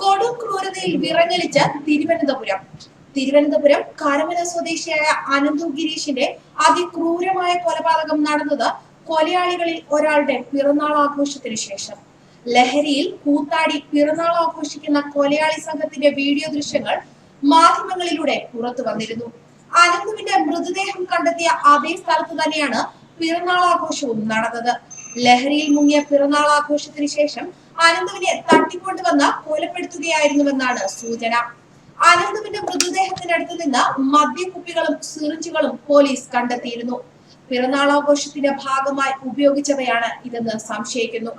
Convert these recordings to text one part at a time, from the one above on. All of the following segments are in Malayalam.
കൊടും ക്രൂരതയിൽ വിറങ്ങലിച്ച തിരുവനന്തപുരം. തിരുവനന്തപുരം കാരമന സ്വദേശിയായ അനന്തു ഗിരീഷിന്റെ അതിക്രൂരമായ കൊലപാതകം നടന്നത് കൊലയാളികളിൽ ഒരാളുടെ പിറന്നാൾ ആഘോഷത്തിന് ശേഷം. ലഹരിയിൽ കൂത്താടി പിറന്നാൾ ആഘോഷിക്കുന്ന കൊലയാളി സംഘത്തിന്റെ വീഡിയോ ദൃശ്യങ്ങൾ മാധ്യമങ്ങളിലൂടെ പുറത്തു വന്നിരുന്നു. അനന്തുവിന്റെ മൃതദേഹം കണ്ടെത്തിയ അതേ സ്ഥലത്ത് തന്നെയാണ് പിറന്നാൾ ആഘോഷവും നടന്നത്. ലഹരിയിൽ മുങ്ങിയ പിറന്നാൾ ആഘോഷത്തിന് ശേഷം അനന്തുവിനെ തട്ടിക്കൊണ്ടുവന്ന് കൊലപ്പെടുത്തുകയായിരുന്നുവെന്നാണ് സൂചന. അനന്തുവിന്റെ മൃതദേഹത്തിനടുത്ത് നിന്ന് മദ്യക്കുപ്പികളും സിറിഞ്ചുകളും പോലീസ് കണ്ടെത്തിയിരുന്നു. പിറന്നാൾ ആഘോഷത്തിന്റെ ഭാഗമായി ഉപയോഗിച്ചവയാണ് ഇതെന്ന് സംശയിക്കുന്നു.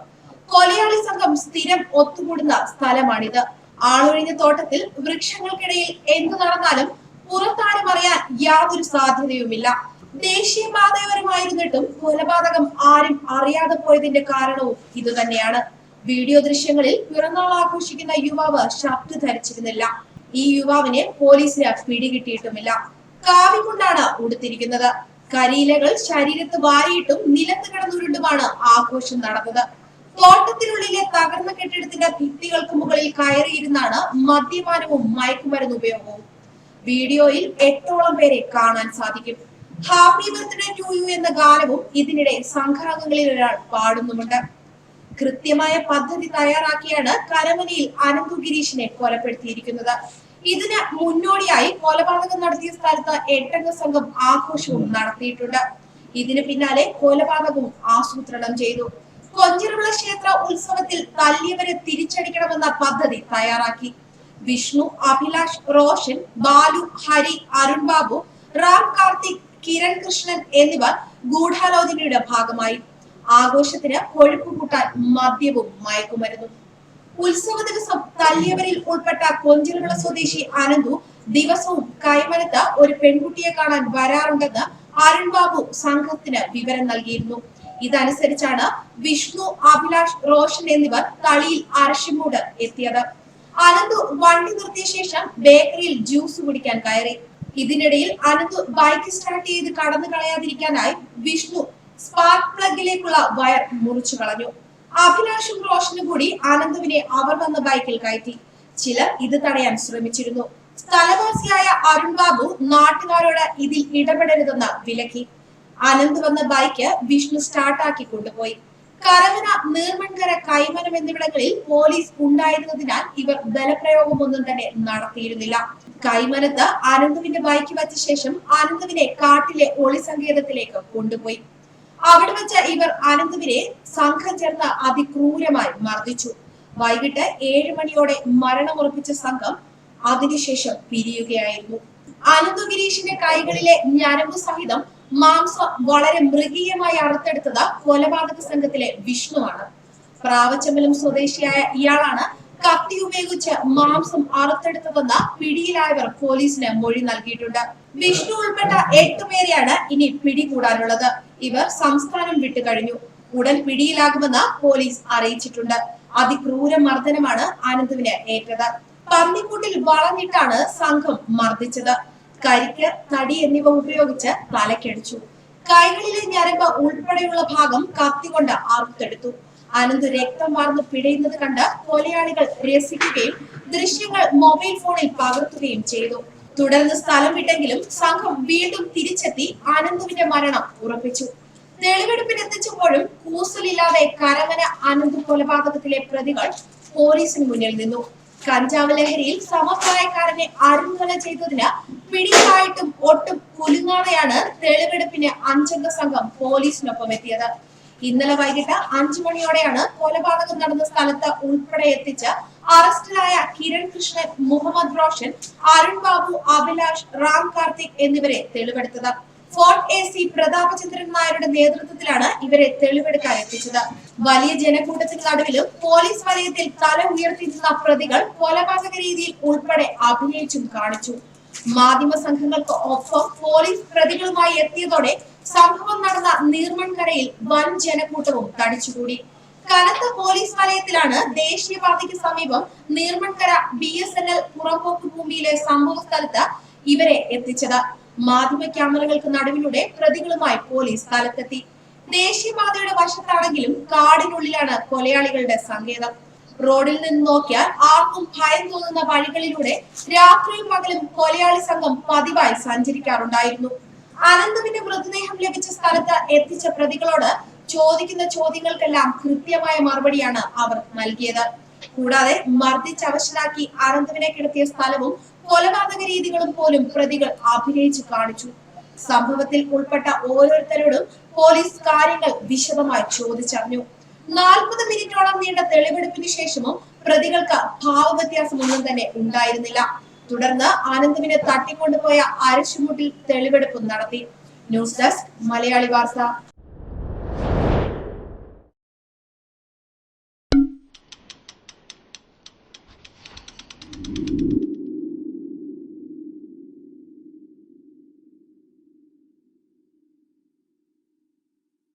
കൊലയാളി സംഘം സ്ഥിരം ഒത്തുകൂടുന്ന സ്ഥലമാണിത്. ആളൊഴിഞ്ഞ തോട്ടത്തിൽ വൃക്ഷങ്ങൾക്കിടയിൽ എന്തു നടന്നാലും പുറത്താരും അറിയാൻ യാതൊരു സാധ്യതയുമില്ല. ദേശീയപാതയോരമായിരുന്നിട്ടും കൊലപാതകം ആരും അറിയാതെ പോയതിന്റെ കാരണവും ഇതുതന്നെയാണ്. വീഡിയോ ദൃശ്യങ്ങളിൽ പിറന്നാൾ ആഘോഷിക്കുന്ന യുവാവ് ഷർട്ട് ധരിച്ചിരുന്നില്ല. ഈ യുവാവിനെ പോലീസിന് പിടികിട്ടിയിട്ടുമില്ല കാവി കൊണ്ടാണ് ഉടുത്തിരിക്കുന്നത്. കരിയിലകൾ ശരീരത്ത് വാരിയിട്ടും നിലത്ത് കിടന്നുരുണ്ടുമാണ് ആഘോഷം നടന്നത്. തോട്ടത്തിനുള്ളിലെ തകർന്ന കെട്ടിടത്തിന്റെ ഭിത്തികൾക്ക് മുകളിൽ കയറിയിരുന്നാണ് മദ്യപാനവും മയക്കുമരുന്ന് ഉപയോഗവും. വീഡിയോയിൽ എട്ടോളം പേരെ കാണാൻ സാധിക്കും. ഹാപ്പി ബർത്ത്ഡേ ടു യു എന്ന ഗാനവും ഇതിനിടെ സംഘാംഗങ്ങളിൽ ഒരാൾ പാടുന്നുമുണ്ട്. കൃത്യമായ പദ്ധതി തയ്യാറാക്കിയാണ് കരമനയിൽ അനന്തു ഗിരീഷിനെ കൊലപ്പെടുത്തിയിരിക്കുന്നത്. ഇതിന് മുന്നോടിയായി കൊലപാതകം നടത്തിയ സ്ഥലത്ത് എട്ടംഗ സംഘം ആഘോഷവും നടത്തിയിട്ടുണ്ട്. ഇതിന് പിന്നാലെ കൊലപാതകവും ആസൂത്രണം ചെയ്തു. കൊഞ്ചിറവിള ക്ഷേത്ര ഉത്സവത്തിൽ തല്ലിയവരെ തിരിച്ചടിക്കണമെന്ന പദ്ധതി തയ്യാറാക്കി. വിഷ്ണു അഭിലാഷ് റോഷൻ ബാലു ഹരി അരുൺ ബാബു റാം കാർത്തിക് കിരൺ കൃഷ്ണൻ എന്നിവർ ഗൂഢാലോചനയുടെ ഭാഗമായി. ആഘോഷത്തിന് കൊഴുപ്പ് കൂട്ടാൻ മദ്യവും മയക്കുമരുന്നും. ഉത്സവ ദിവസം തല്ലിയവരിൽ ഉൾപ്പെട്ട കൊഞ്ചിലുള്ള സ്വദേശി അനന്തു ദിവസവും കൈമനത്ത് ഒരു പെൺകുട്ടിയെ കാണാൻ വരാറുണ്ടെന്ന് അരുൺ ബാബു സംഘത്തിന് വിവരം നൽകിയിരുന്നു. ഇതനുസരിച്ചാണ് വിഷ്ണു അഭിലാഷ് റോഷൻ എന്നിവർ തളിയിൽ അരശിമൂട് എത്തിയത്. അനന്തു വണ്ടി നിർത്തിയ ശേഷം ബേക്കറിയിൽ ജ്യൂസ് കുടിക്കാൻ കയറി. ഇതിനിടയിൽ അനന്തു ബൈക്ക് സ്റ്റാർട്ട് ചെയ്ത് കടന്നു കളയാതിരിക്കാനായി വിഷ്ണു സ്പാർക്ക് പ്ലഗിലേക്കുള്ള വയർ മുറിച്ചു കളഞ്ഞു. അഭിലാഷും റോഷനും കൂടി ആനന്ദുവിനെ അവർ വന്ന ബൈക്കിൽ കയറ്റി. ചിലർ ഇത് തടയാൻ ശ്രമിച്ചിരുന്നു. സ്ഥലവാസിയായ അരുൺ ബാബു നാട്ടുകാരോട് ഇതിൽ ഇടപെടരുതെന്ന് വിലക്കി. അനന്ത് വന്ന ബൈക്ക് വിഷ്ണു സ്റ്റാർട്ടാക്കി കൊണ്ടുപോയി. കരവന നീർമൺകര കൈമനം എന്നിവിടങ്ങളിൽ പോലീസ് ഉണ്ടായിരുന്നതിനാൽ ഇവർ ബലപ്രയോഗമൊന്നും തന്നെ നടത്തിയിരുന്നില്ല. കൈമനത്ത് അനന്തുവിന്റെ ബൈക്ക് വച്ച ശേഷം അനന്തുവിനെ കാട്ടിലെ ഒളിസങ്കേതത്തിലേക്ക് കൊണ്ടുപോയി. അവിടെ വെച്ച് ഇവർ അനന്തുവിനെ സംഘം ചേർന്ന് അതിക്രൂരമായി മർദ്ദിച്ചു. വൈകിട്ട് ഏഴ് മണിയോടെ മരണമുറപ്പിച്ച സംഘം അതിനുശേഷം പിരിയുകയായിരുന്നു. അനന്തു ഗിരീഷിന്റെ കൈകളിലെ ഞരമ്പ് സഹിതം മാംസം വളരെ മൃഗീയമായി അറുത്തെടുത്തത് കൊലപാതക സംഘത്തിലെ വിഷ്ണുവാണ്. പ്രാവച്ചമ്പലം സ്വദേശിയായ ഇയാളാണ് കത്തി ഉപയോഗിച്ച് മാംസം അറുത്തെടുത്തതെന്ന് പിടിയിലായവർ പോലീസിന് മൊഴി നൽകിയിട്ടുണ്ട്. വിഷ്ണു ഉൾപ്പെട്ട എട്ടുപേരെയാണ് ഇനി പിടികൂടാനുള്ളത്. ഇവർ സംസ്ഥാനം വിട്ടുകഴിഞ്ഞു ഉടൻ പിടിയിലാകുമെന്ന് പോലീസ് അറിയിച്ചിട്ടുണ്ട്. അതിക്രൂര മർദ്ദനമാണ് ആനന്ദുവിന് ഏറ്റത്. പന്നിക്കൂട്ടിൽ വളഞ്ഞിട്ടാണ് സംഘം മർദ്ദിച്ചത്. കരിക്ക് തടി എന്നിവ ഉപയോഗിച്ച് തലക്കടിച്ചു. കൈകളിലെ ഞരമ്പ് ഉൾപ്പെടെയുള്ള ഭാഗം കത്തികൊണ്ട് അറുത്തെടുത്തു. അനന്ത് രക്തം വാർന്ന് പിടയുന്നത് കണ്ട് കൊലയാളികൾ രസിക്കുകയും ദൃശ്യങ്ങൾ മൊബൈൽ ഫോണിൽ പകർത്തുകയും ചെയ്തു. തുടർന്ന് സ്ഥലം വിട്ടെങ്കിലും സംഘം വീണ്ടും തിരിച്ചെത്തി ആനന്ദുവിന്റെ മരണം ഉറപ്പിച്ചു. തെളിവെടുപ്പിന് എത്തിച്ചപ്പോഴും കൂസലില്ലാതെ കരമന അനന്ത് കൊലപാതകത്തിലെ പ്രതികൾ പോലീസിന് മുന്നിൽ നിന്നു. കഞ്ചാവ് ലഹരിയിൽ സമപ്രായക്കാരനെ അരുങ്ങല ചെയ്തതിന് പിടിയിലായിട്ടും ഒട്ടും കുലുങ്ങാതെയാണ് തെളിവെടുപ്പിന് അഞ്ചംഗ സംഘം പോലീസിനൊപ്പം എത്തിയത്. ഇന്നലെ വൈകിട്ട് അഞ്ചു മണിയോടെയാണ് കൊലപാതകം നടന്ന സ്ഥലത്ത് ഉൾപ്പെടെ എത്തിച്ച് അറസ്റ്റിലായ കിരൺ കൃഷ്ണൻ മുഹമ്മദ് റോഷൻ അരുൺ ബാബു അഭിലാഷ് റാം കാർത്തിക് എന്നിവരെ തെളിവെടുത്തത്. ഫോർട്ട് എ സി പ്രതാപചന്ദ്രൻ നായരുടെ നേതൃത്വത്തിലാണ് ഇവരെ തെളിവെടുക്കാൻ എത്തിച്ചത്. വലിയ ജനക്കൂട്ടത്തിന് നടുവിലും പോലീസ് വലയത്തിൽ തല ഉയർത്തി പ്രതികൾ കൊലപാതക രീതിയിൽ ഉൾപ്പെടെ അഭിനയിച്ചും കാണിച്ചു. മാധ്യമ സംഘങ്ങൾക്ക് ഒപ്പം പോലീസ് പ്രതികളുമായി എത്തിയതോടെ സംഭവം നടന്ന നീർമൺകരയിൽ വൻ ജനക്കൂട്ടവും തടിച്ചുകൂടി. കനത്ത പോലീസ് വലയത്തിലാണ് ദേശീയപാതയ്ക്ക് സമീപം Neermankara B S N L പുറമ്പോക്ക് ഭൂമിയിലെ സംഭവ സ്ഥലത്ത് ഇവരെ എത്തിച്ചത്. മാധ്യമ ക്യാമറകൾക്ക് നടുവിലൂടെ പ്രതികളുമായി പോലീസ് സ്ഥലത്തെത്തി. ദേശീയപാതയുടെ വശത്താണെങ്കിലും കാടിനുള്ളിലാണ് കൊലയാളികളുടെ സങ്കേതം. റോഡിൽ നിന്ന് നോക്കിയാൽ ആർക്കും ഭയം തോന്നുന്ന വഴികളിലൂടെ രാത്രിയും പകലും കൊലയാളി സംഘം പതിവായി സഞ്ചരിക്കാറുണ്ടായിരുന്നു. അനന്തുവിന്റെ മൃതദേഹം ലഭിച്ച സ്ഥലത്ത് എത്തിച്ച പ്രതികളോട് ചോദിക്കുന്ന ചോദ്യങ്ങൾക്കെല്ലാം കൃത്യമായ മറുപടിയാണ് അവർ നൽകിയത്. കൂടാതെ മർദ്ദിച്ച് അനന്തവിനെ അനന്തുവിനെ കിടത്തിയ സ്ഥലവും കൊലപാതക രീതികളും പോലും പ്രതികൾ അഭിനയിച്ചു കാണിച്ചു. സംഭവത്തിൽ ഉൾപ്പെട്ട ഓരോരുത്തരോടും പോലീസ് കാര്യങ്ങൾ വിശദമായി ചോദിച്ചറിഞ്ഞു. നാൽപ്പത് മിനിറ്റോളം നീണ്ട തെളിവെടുപ്പിന് ശേഷവും പ്രതികൾക്ക് ഭാവവ്യത്യാസമൊന്നും തന്നെ ഉണ്ടായിരുന്നില്ല. തുടർന്ന് ആനന്ദവിനെ തട്ടിക്കൊണ്ടുപോയ അരച്ചുമുട്ടിൽ തെളിവെടുപ്പ് നടത്തി. ന്യൂസ് ഡെസ്ക് മലയാളി വാർത്ത.